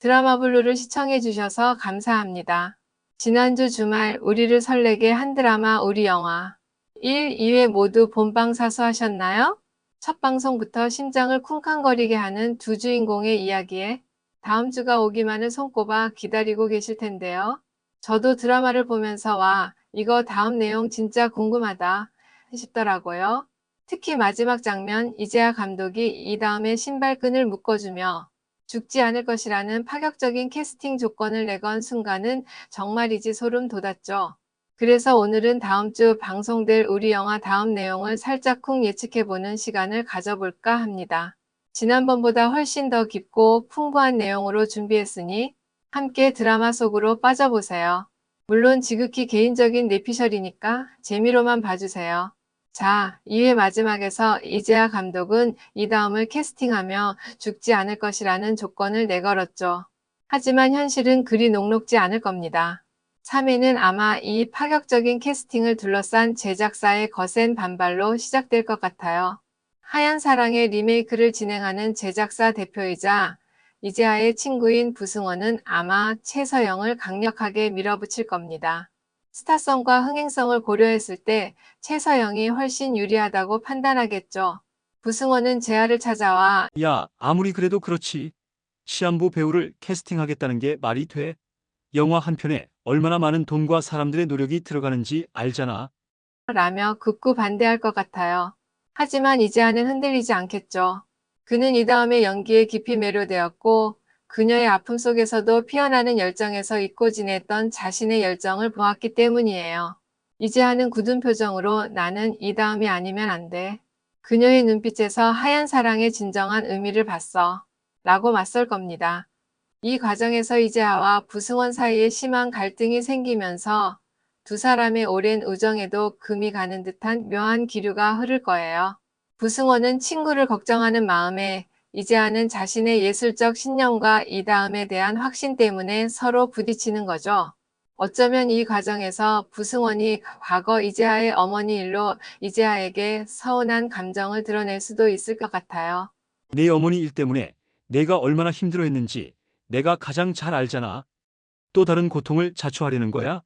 드라마 블루를 시청해 주셔서 감사합니다. 지난주 주말 우리를 설레게 한 드라마 우리 영화 1, 2회 모두 본방 사수하셨나요? 첫 방송부터 심장을 쿵쾅거리게 하는 두 주인공의 이야기에 다음 주가 오기만을 손꼽아 기다리고 계실 텐데요. 저도 드라마를 보면서 와 이거 다음 내용 진짜 궁금하다 싶더라고요. 특히 마지막 장면 이재하 감독이 이 다음에 신발끈을 묶어주며 죽지 않을 것이라는 파격적인 캐스팅 조건을 내건 순간은 정말이지 소름 돋았죠. 그래서 오늘은 다음 주 방송될 우리 영화 다음 내용을 살짝쿵 예측해보는 시간을 가져볼까 합니다. 지난번보다 훨씬 더 깊고 풍부한 내용으로 준비했으니 함께 드라마 속으로 빠져보세요. 물론 지극히 개인적인 내피셜이니까 재미로만 봐주세요. 자, 2회 마지막에서 이재하 감독은 이 다음을 캐스팅하며 죽지 않을 것이라는 조건을 내걸었죠. 하지만 현실은 그리 녹록지 않을 겁니다. 3회는 아마 이 파격적인 캐스팅을 둘러싼 제작사의 거센 반발로 시작될 것 같아요. 하얀 사랑의 리메이크를 진행하는 제작사 대표이자 이재하의 친구인 부승원은 아마 최서영을 강력하게 밀어붙일 겁니다. 스타성과 흥행성을 고려했을 때 최서영이 훨씬 유리하다고 판단하겠죠. 부승원은 재하를 찾아와 야, 아무리 그래도 그렇지. 시한부 배우를 캐스팅하겠다는 게 말이 돼? 영화 한 편에 얼마나 많은 돈과 사람들의 노력이 들어가는지 알잖아. 라며 극구 반대할 것 같아요. 하지만 이재하는 흔들리지 않겠죠. 그는 이 다음에 연기에 깊이 매료되었고 그녀의 아픔 속에서도 피어나는 열정에서 잊고 지냈던 자신의 열정을 보았기 때문이에요. 이제 하는 굳은 표정으로 나는 이 다음이 아니면 안 돼. 그녀의 눈빛에서 하얀 사랑의 진정한 의미를 봤어. 라고 맞설 겁니다. 이 과정에서 이재하와 부승원 사이에 심한 갈등이 생기면서 두 사람의 오랜 우정에도 금이 가는 듯한 묘한 기류가 흐를 거예요. 부승원은 친구를 걱정하는 마음에 이제하는 자신의 예술적 신념과 이 다음에 대한 확신 때문에 서로 부딪히는 거죠. 어쩌면 이 과정에서 부승원이 과거 이재하의 어머니 일로 이재하에게 서운한 감정을 드러낼 수도 있을 것 같아요. 내 어머니 일 때문에 내가 얼마나 힘들어했는지 내가 가장 잘 알잖아. 또 다른 고통을 자초하려는 거야?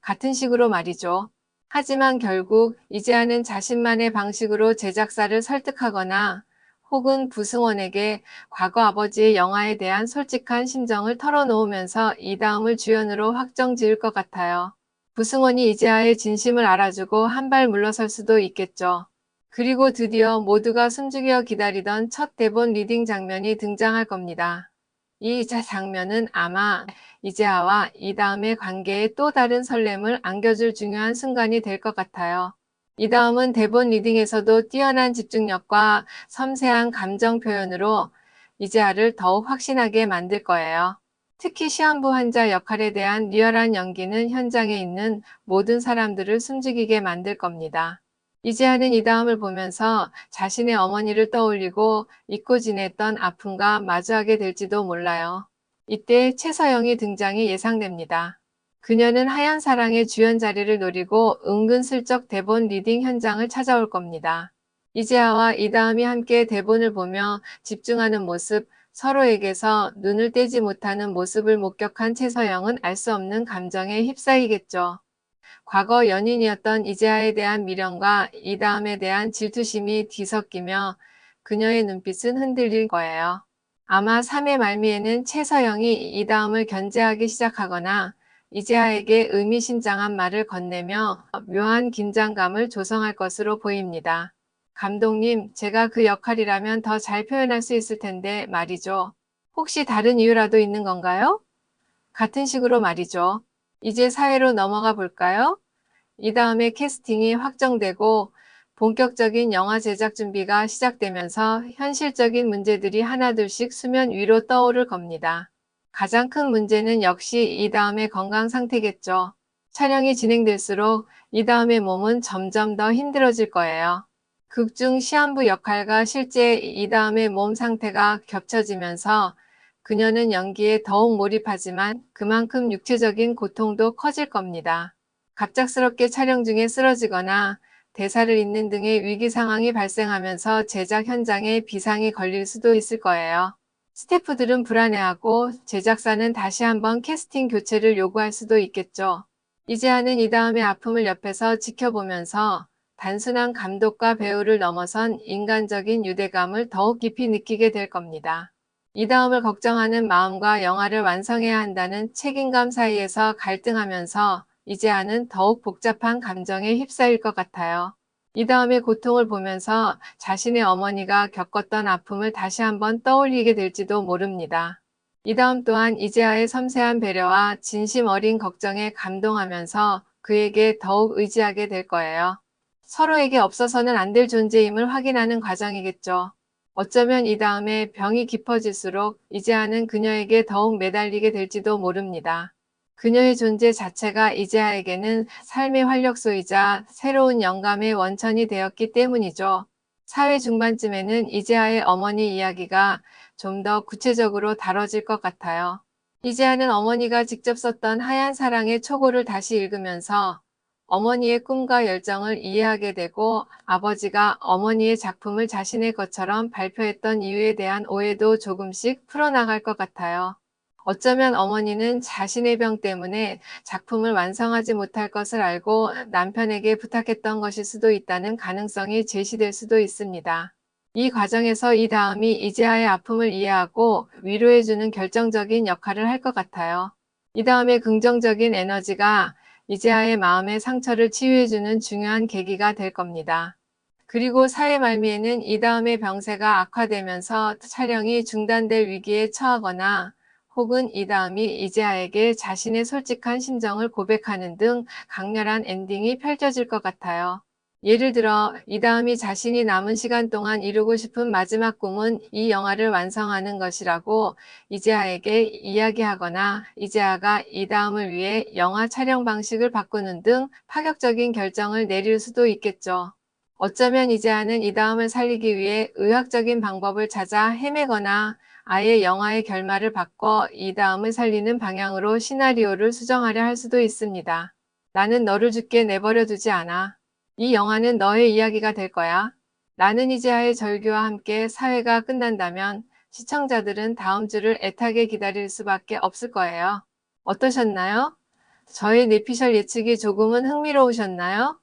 같은 식으로 말이죠. 하지만 결국 이재하는 자신만의 방식으로 제작사를 설득하거나 혹은 부승원에게 과거 아버지의 영화에 대한 솔직한 심정을 털어놓으면서 이 다음을 주연으로 확정 지을 것 같아요. 부승원이 이재하의 진심을 알아주고 한 발 물러설 수도 있겠죠. 그리고 드디어 모두가 숨죽여 기다리던 첫 대본 리딩 장면이 등장할 겁니다. 이 장면은 아마 이재하와 이 다음의 관계에 또 다른 설렘을 안겨줄 중요한 순간이 될 것 같아요. 이 다음은 대본 리딩에서도 뛰어난 집중력과 섬세한 감정 표현으로 이재하를 더욱 확신하게 만들 거예요. 특히 시한부 환자 역할에 대한 리얼한 연기는 현장에 있는 모든 사람들을 숨죽이게 만들 겁니다. 이재하는 이 다음을 보면서 자신의 어머니를 떠올리고 잊고 지냈던 아픔과 마주하게 될지도 몰라요. 이때 최서영이 등장이 예상됩니다. 그녀는 하얀 사랑의 주연 자리를 노리고 은근슬쩍 대본 리딩 현장을 찾아올 겁니다. 이재하와 이다음이 함께 대본을 보며 집중하는 모습, 서로에게서 눈을 떼지 못하는 모습을 목격한 최서영은 알 수 없는 감정에 휩싸이겠죠. 과거 연인이었던 이재하에 대한 미련과 이 다음에 대한 질투심이 뒤섞이며 그녀의 눈빛은 흔들릴 거예요. 아마 3회 말미에는 최서영이 이 다음을 견제하기 시작하거나 이재하에게 의미심장한 말을 건네며 묘한 긴장감을 조성할 것으로 보입니다. 감독님, 제가 그 역할이라면 더 잘 표현할 수 있을 텐데 말이죠. 혹시 다른 이유라도 있는 건가요? 같은 식으로 말이죠. 이제 사회로 넘어가 볼까요? 이 다음에 캐스팅이 확정되고 본격적인 영화 제작 준비가 시작되면서 현실적인 문제들이 하나둘씩 수면 위로 떠오를 겁니다. 가장 큰 문제는 역시 이 다음의 건강 상태겠죠. 촬영이 진행될수록 이 다음의 몸은 점점 더 힘들어질 거예요. 극중 시한부 역할과 실제 이 다음의 몸 상태가 겹쳐지면서 그녀는 연기에 더욱 몰입하지만 그만큼 육체적인 고통도 커질 겁니다. 갑작스럽게 촬영 중에 쓰러지거나 대사를 잇는 등의 위기 상황이 발생하면서 제작 현장에 비상이 걸릴 수도 있을 거예요. 스태프들은 불안해하고 제작사는 다시 한번 캐스팅 교체를 요구할 수도 있겠죠. 이재하는 이 다음의 아픔을 옆에서 지켜보면서 단순한 감독과 배우를 넘어선 인간적인 유대감을 더욱 깊이 느끼게 될 겁니다. 이 다음을 걱정하는 마음과 영화를 완성해야 한다는 책임감 사이에서 갈등하면서 이재하는 더욱 복잡한 감정에 휩싸일 것 같아요. 이 다음의 고통을 보면서 자신의 어머니가 겪었던 아픔을 다시 한번 떠올리게 될지도 모릅니다. 이 다음 또한 이재하의 섬세한 배려와 진심 어린 걱정에 감동하면서 그에게 더욱 의지하게 될 거예요. 서로에게 없어서는 안 될 존재임을 확인하는 과정이겠죠. 어쩌면 이 다음에 병이 깊어질수록 이재하는 그녀에게 더욱 매달리게 될지도 모릅니다. 그녀의 존재 자체가 이재하에게는 삶의 활력소이자 새로운 영감의 원천이 되었기 때문이죠. 사회 중반쯤에는 이재하의 어머니 이야기가 좀 더 구체적으로 다뤄질 것 같아요. 이재하는 어머니가 직접 썼던 하얀 사랑의 초고를 다시 읽으면서 어머니의 꿈과 열정을 이해하게 되고 아버지가 어머니의 작품을 자신의 것처럼 발표했던 이유에 대한 오해도 조금씩 풀어나갈 것 같아요. 어쩌면 어머니는 자신의 병 때문에 작품을 완성하지 못할 것을 알고 남편에게 부탁했던 것일 수도 있다는 가능성이 제시될 수도 있습니다. 이 과정에서 이 다음이 이재하의 아픔을 이해하고 위로해주는 결정적인 역할을 할 것 같아요. 이 다음에 긍정적인 에너지가 이재하의 마음의 상처를 치유해주는 중요한 계기가 될 겁니다. 그리고 사회 말미에는 이 다음의 병세가 악화되면서 촬영이 중단될 위기에 처하거나 혹은 이 다음이 이재하에게 자신의 솔직한 심정을 고백하는 등 강렬한 엔딩이 펼쳐질 것 같아요. 예를 들어 이 다음이 자신이 남은 시간 동안 이루고 싶은 마지막 꿈은 이 영화를 완성하는 것이라고 이재하에게 이야기하거나 이재하가 이 다음을 위해 영화 촬영 방식을 바꾸는 등 파격적인 결정을 내릴 수도 있겠죠. 어쩌면 이재하는 이 다음을 살리기 위해 의학적인 방법을 찾아 헤매거나 아예 영화의 결말을 바꿔 이 다음을 살리는 방향으로 시나리오를 수정하려 할 수도 있습니다. 나는 너를 죽게 내버려 두지 않아. 이 영화는 너의 이야기가 될 거야. 나는 이제하의 절규와 함께 사회가 끝난다면 시청자들은 다음 주를 애타게 기다릴 수밖에 없을 거예요. 어떠셨나요? 저의 내피셜 예측이 조금은 흥미로우셨나요?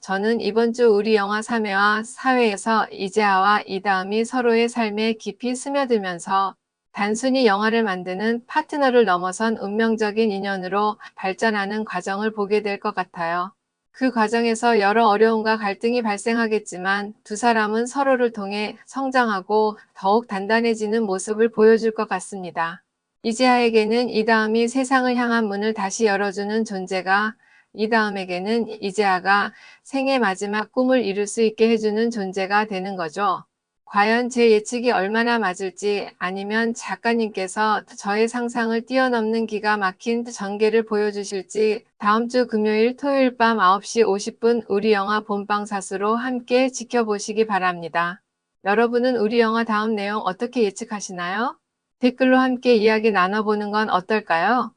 저는 이번 주 우리 영화 3회와 4회에서 이재하와 이다음이 서로의 삶에 깊이 스며들면서 단순히 영화를 만드는 파트너를 넘어선 운명적인 인연으로 발전하는 과정을 보게 될 것 같아요. 그 과정에서 여러 어려움과 갈등이 발생하겠지만 두 사람은 서로를 통해 성장하고 더욱 단단해지는 모습을 보여줄 것 같습니다. 이재하에게는 이 다음이 세상을 향한 문을 다시 열어주는 존재가 이 다음에게는 이재하가 생의 마지막 꿈을 이룰 수 있게 해주는 존재가 되는 거죠. 과연 제 예측이 얼마나 맞을지 아니면 작가님께서 저의 상상을 뛰어넘는 기가 막힌 전개를 보여주실지 다음 주 금요일 토요일 밤 9시 50분 우리 영화 본방사수로 함께 지켜보시기 바랍니다. 여러분은 우리 영화 다음 내용 어떻게 예측하시나요? 댓글로 함께 이야기 나눠보는 건 어떨까요?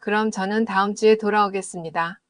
그럼 저는 다음 주에 돌아오겠습니다.